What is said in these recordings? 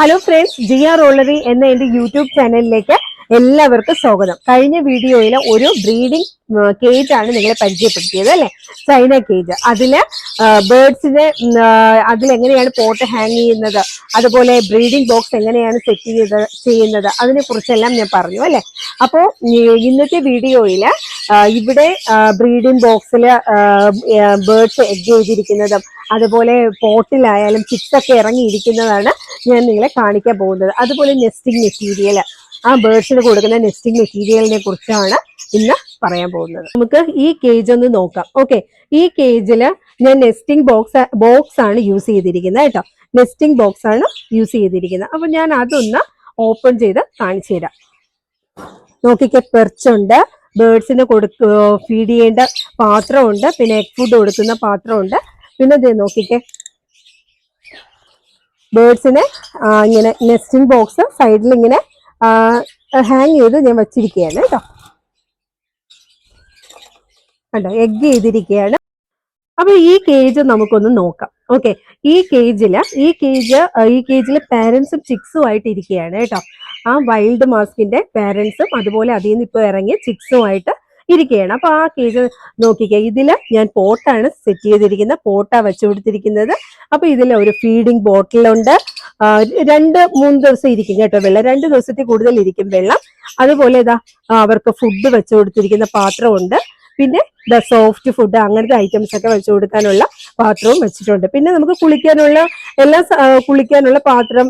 Hello friends G R ഓളറി എന്ന എന്റെ യൂട്യൂബ് ചാനലിലേക്ക് എല്ലാവർക്കും സ്വാഗതം. കഴിഞ്ഞ വീഡിയോയിൽ ഒരു ബ്രീഡിംഗ് കേജ് ആണ് നിങ്ങളെ പരിചയപ്പെടുത്തിയത് അല്ലെ? ചൈന കേജ് അതിൽ ബേർഡ്സിനെ അതിലെങ്ങനെയാണ് പോട്ട് ഹാങ് ചെയ്യുന്നത്? അതുപോലെ ബ്രീഡിംഗ് ബോക്സ് എങ്ങനെയാണ് സെറ്റ് ചെയ്ത് ചെയ്യുന്നത്? അതിനെ കുറിച്ചെല്ലാം ഞാൻ പറഞ്ഞു അല്ലെ? അപ്പോൾ ഇന്നത്തെ വീഡിയോയിൽ ഇവിടെ ബ്രീഡിംഗ് ബോക്സിൽ ബേർഡ്സ് എഗ് ചെയ്തിരിക്കുന്നതും അതുപോലെ പോട്ടിലായാലും ചിക്സ് ഒക്കെ ഇറങ്ങിയിരിക്കുന്നതാണ് ഞാൻ നിങ്ങളെ കാണിക്കാൻ പോകുന്നത്. അതുപോലെ നെസ്റ്റിംഗ് മെറ്റീരിയൽ ആ ബേഡ്സിന് കൊടുക്കുന്ന നെസ്റ്റിംഗ് മെറ്റീരിയലിനെ കുറിച്ചാണ് ഇന്ന് പറയാൻ പോകുന്നത്. നമുക്ക് ഈ കേജ് ഒന്ന് നോക്കാം. ഓക്കെ ഈ കേജിൽ ഞാൻ നെസ്റ്റിംഗ് ബോക്സ് ബോക്സ് ആണ് യൂസ് ചെയ്തിരിക്കുന്നത് കേട്ടോ. നെസ്റ്റിംഗ് ബോക്സ് ആണ് യൂസ് ചെയ്തിരിക്കുന്നത്. അപ്പൊ ഞാൻ അതൊന്ന് ഓപ്പൺ ചെയ്ത് കാണിച്ചു തരാം. നോക്കിക്കെ പെർച്ചുണ്ട് ബേഡ്സിന് കൊടുക്ക ഫീഡ് ചെയ്യേണ്ട പാത്രമുണ്ട്. പിന്നെ എഗ് ഫുഡ് കൊടുക്കുന്ന പാത്രമുണ്ട്. പിന്നെ ദേ നോക്കിക്കെ. ബേഡ്സിനെ ഇങ്ങനെ നെസ്റ്റിംഗ് ബോക്സ് സൈഡിൽ ഇങ്ങനെ ഹാങ് ചെയ്ത് ഞാൻ വച്ചിരിക്കുകയാണ് കേട്ടോ. കണ്ടോ എഗ് ചെയ്തിരിക്കുകയാണ്. അപ്പൊ ഈ കേജ് നമുക്കൊന്ന് നോക്കാം. ഓക്കെ ഈ കേജിൽ ഈ കേജ് ഈ കേജിൽ പാരൻസും ചിക്സും ആയിട്ട് ഇരിക്കുകയാണ് കേട്ടോ. ആ വൈൽഡ് മാസ്കിന്റെ പാരൻസും അതുപോലെ അതിൽ നിന്ന് ഇപ്പൊ ഇറങ്ങിയ ചിക്സും ആയിട്ട് ഇരിക്കുകയാണ് അപ്പൊ ആ കേക്ക് നോക്കിക്കുക ഇതിൽ ഞാൻ പോട്ടാണ് സെറ്റ് ചെയ്തിരിക്കുന്നത്. പോട്ട വെച്ചു കൊടുത്തിരിക്കുന്നത്. അപ്പൊ ഇതിൽ ഒരു ഫീഡിങ് ബോട്ടിലുണ്ട് രണ്ട് മൂന്ന് ദിവസം ഇരിക്കും കേട്ടോ വെള്ളം. രണ്ട് ദിവസത്തിൽ കൂടുതൽ ഇരിക്കും വെള്ളം. അതുപോലെ ഇതാ അവർക്ക് ഫുഡ് വെച്ചു കൊടുത്തിരിക്കുന്ന പാത്രമുണ്ട് പിന്നെ ദ സോഫ്റ്റ് ഫുഡ് അങ്ങനത്തെ ഐറ്റംസ് ഒക്കെ വെച്ചു കൊടുക്കാനുള്ള പാത്രവും വെച്ചിട്ടുണ്ട്. പിന്നെ നമുക്ക് കുളിക്കാനുള്ള എല്ലാ കുളിക്കാനുള്ള പാത്രം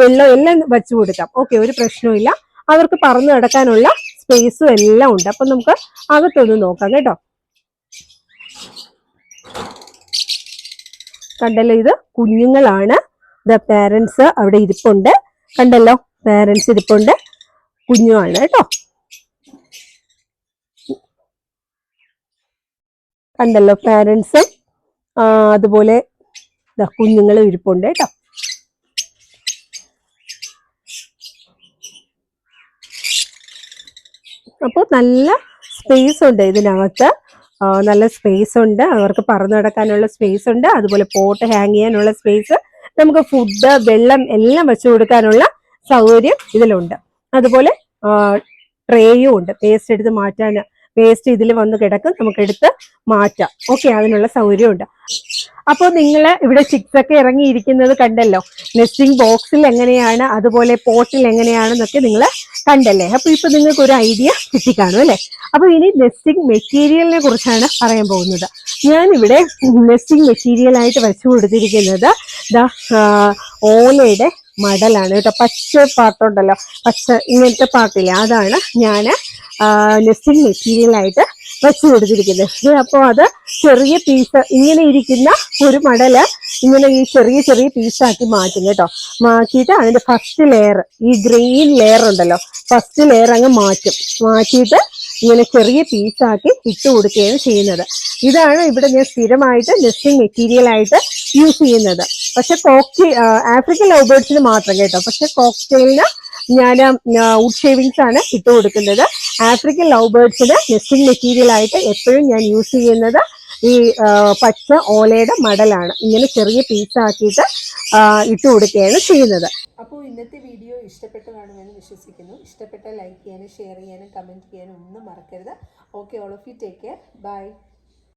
വെള്ളം എല്ലാം വെച്ചു കൊടുക്കാം. ഓക്കെ ഒരു പ്രശ്നവും അവർക്ക് പറന്നു നടക്കാനുള്ള സ്പേസും എല്ലാം ഉണ്ട്. അപ്പൊ നമുക്ക് അകത്തൊന്ന് നോക്കാം കേട്ടോ. കണ്ടല്ലോ ഇത് കുഞ്ഞുങ്ങളാണ്. ദ പേരൻസ് അവിടെ ഇരിപ്പുണ്ട്. കണ്ടല്ലോ പേരൻസ് ഇരിപ്പുണ്ട്. കുഞ്ഞുമാണ് കേട്ടോ. കണ്ടല്ലോ പേരൻസും അതുപോലെ കുഞ്ഞുങ്ങളും ഇരിപ്പുണ്ട് കേട്ടോ. അപ്പോൾ നല്ല സ്പേസ് ഉണ്ട് ഇതിനകത്ത്. നല്ല സ്പേസ് ഉണ്ട്. അവർക്ക് പറന്നു നടക്കാനുള്ള സ്പേസ് ഉണ്ട്. അതുപോലെ പോട്ട് ഹാങ് ചെയ്യാനുള്ള സ്പേസ് നമുക്ക് ഫുഡ് വെള്ളം എല്ലാം വെച്ചു കൊടുക്കാനുള്ള സൗകര്യം ഇതിലുണ്ട്. അതുപോലെ ട്രേയും ഉണ്ട്. പേസ്റ്റ് എടുത്ത് മാറ്റാൻ വേസ്റ്റ് ഇതിൽ വന്ന് കിടക്കും. നമുക്ക് എടുത്ത് മാറ്റാം. ഓക്കെ അതിനുള്ള സൗകര്യമുണ്ട്. അപ്പോൾ നിങ്ങൾ ഇവിടെ ചിക്സ് ഒക്കെ ഇറങ്ങിയിരിക്കുന്നത് കണ്ടല്ലോ? നെസ്റ്റിംഗ് ബോക്സിൽ എങ്ങനെയാണ്? അതുപോലെ പോട്ടിൽ എങ്ങനെയാണെന്നൊക്കെ നിങ്ങൾ കണ്ടല്ലേ? അപ്പോൾ ഇപ്പോൾ നിങ്ങൾക്ക് ഒരു ഐഡിയ കിട്ടിക്കാണും അല്ലേ? അപ്പോൾ ഇനി നെസ്റ്റിംഗ് മെറ്റീരിയലിനെ കുറിച്ചാണ് പറയാൻ പോകുന്നത്. ഞാൻ ഇവിടെ നെസ്റ്റിംഗ് മെറ്റീരിയൽ ആയിട്ട് വെച്ചു കൊടുത്തിരിക്കുന്നത് ദ ഓലയുടെ മടലാണ്. കേട്ടോ പച്ച പാട്ടുണ്ടല്ലോ പച്ച ഇങ്ങനത്തെ പാട്ടില്ല അതാണ് ഞാൻ നെസ്റ്റിംഗ് മെറ്റീരിയൽ ആയിട്ട് വെച്ചു കൊടുത്തിരിക്കുന്നത് അപ്പോൾ അത് ചെറിയ പീസ് ഇങ്ങനെ ഇരിക്കുന്ന ഒരു മടൽ ഇങ്ങനെ ഈ ചെറിയ ചെറിയ പീസാക്കി മാറ്റും കേട്ടോ. മാറ്റിയിട്ട് അതിന്റെ ഫസ്റ്റ് ലെയർ ഈ ഗ്രീൻ ലെയർ ഉണ്ടല്ലോ. ഫസ്റ്റ് ലെയർ അങ്ങ് മാറ്റും. മാറ്റിയിട്ട് ഇങ്ങനെ ചെറിയ പീസാക്കി ഇട്ട് കൊടുക്കുകയാണ് ചെയ്യുന്നത്. ഇതാണ് ഇവിടെ ഞാൻ സ്ഥിരമായിട്ട് നെസ്റ്റിംഗ് മെറ്റീരിയൽ ആയിട്ട് യൂസ് ചെയ്യുന്നത്. പക്ഷെ കോക്ടെയിൽ ആഫ്രിക്കൻ ലവ് ബേർഡ്സിന് മാത്രം കേട്ടോ. പക്ഷെ കോക്ടെയിലിന് ഞാൻ വുഡ് ഷേവിങ്സ് ആണ് ഇട്ട് കൊടുക്കുന്നത്. ആഫ്രിക്കൻ ലവ് ബേർഡ്സിന് നെസ്റ്റിംഗ് മെറ്റീരിയൽ ആയിട്ട് എപ്പോഴും ഞാൻ യൂസ് ചെയ്യുന്നത് ഈ പച്ച ഓലയുടെ മടലാണ് ഇങ്ങനെ ചെറിയ പീസാക്കിയിട്ട് ഇട്ട് കൊടുക്കുകയാണ് ചെയ്യുന്നത്. അപ്പോൾ ഇന്നത്തെ വീഡിയോ ഇഷ്ടപ്പെട്ട് കാണുമെന്ന് വിശ്വസിക്കുന്നു. ഇഷ്ടപ്പെട്ട ലൈക്ക് ചെയ്യാനും ഷെയർ ചെയ്യാനും കമന്റ് ചെയ്യാനും ഒന്നും മറക്കരുത്. Okay all of you take care bye